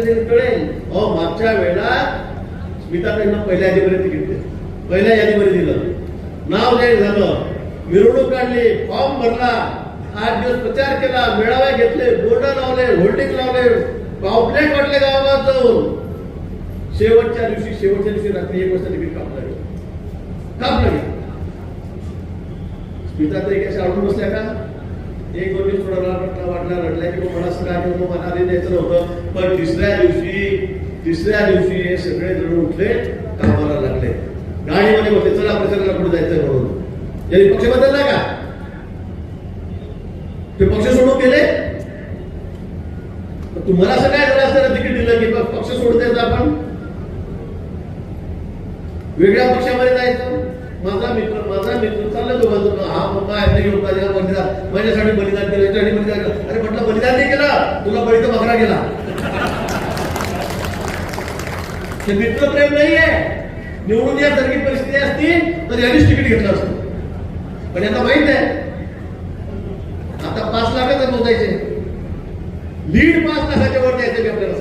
त्यांना कळेल. अहो मागच्या वेळेला स्मिताताईंना पहिल्या यादीमध्ये तिकीट दिलं पहिल्या यादीमध्ये दिलं. नाव जाहीर झालं. मिरवणूक काढली फॉर्म भरला. आठ दिवस प्रचार केला मेळावे घेतले बोर्ड लावले होल्डिंग लावले पॉम्पलेट वाटले गावात जाऊन. शेवटच्या दिवशी शेवटच्या दिवशी रात्री एक वाजता तिकीट कापलं गेलं. कापलं गेलं. स्मिताताई कशा आवडून बसल्या का? एक दोन दिवस थोडा रडला वाटला रडला की मला सगळं काय नव्हतं मला द्यायचं नव्हतं. पण तिसऱ्या दिवशी तिसऱ्या दिवशी हे सगळे जण उठले कामाला लागले. गाडीमध्ये बसले चला प्रचाराला पुढे जायचं म्हणून. यांनी पक्ष बदलला का? ते पक्ष सोडून गेले? तुम्हाला असं काय झालं असतं तिकीट दिलं की पक्ष सोडून द्यायचं आपण? वेगळ्या पक्षामध्ये जायचं? माझा मित्र माझा मित्र चाललं बाजूला हा मुलगा आहे नाही बलिदान माझ्यासाठी बलिदान केलं याच्यासाठी बलिदान केलं. अरे म्हटलं बलिदान नाही केला तुला बळीचा बकरा गेला. हे मित्रप्रेम नाही आहे निवडून यासारखी परिस्थिती असती तर यांनीच तिकीट घेतलं असतं. पण याचा माहीत आहे आता पाच लाखाचं मोजायचे. लीड पाच लाखाच्या वर द्यायचं आपल्याला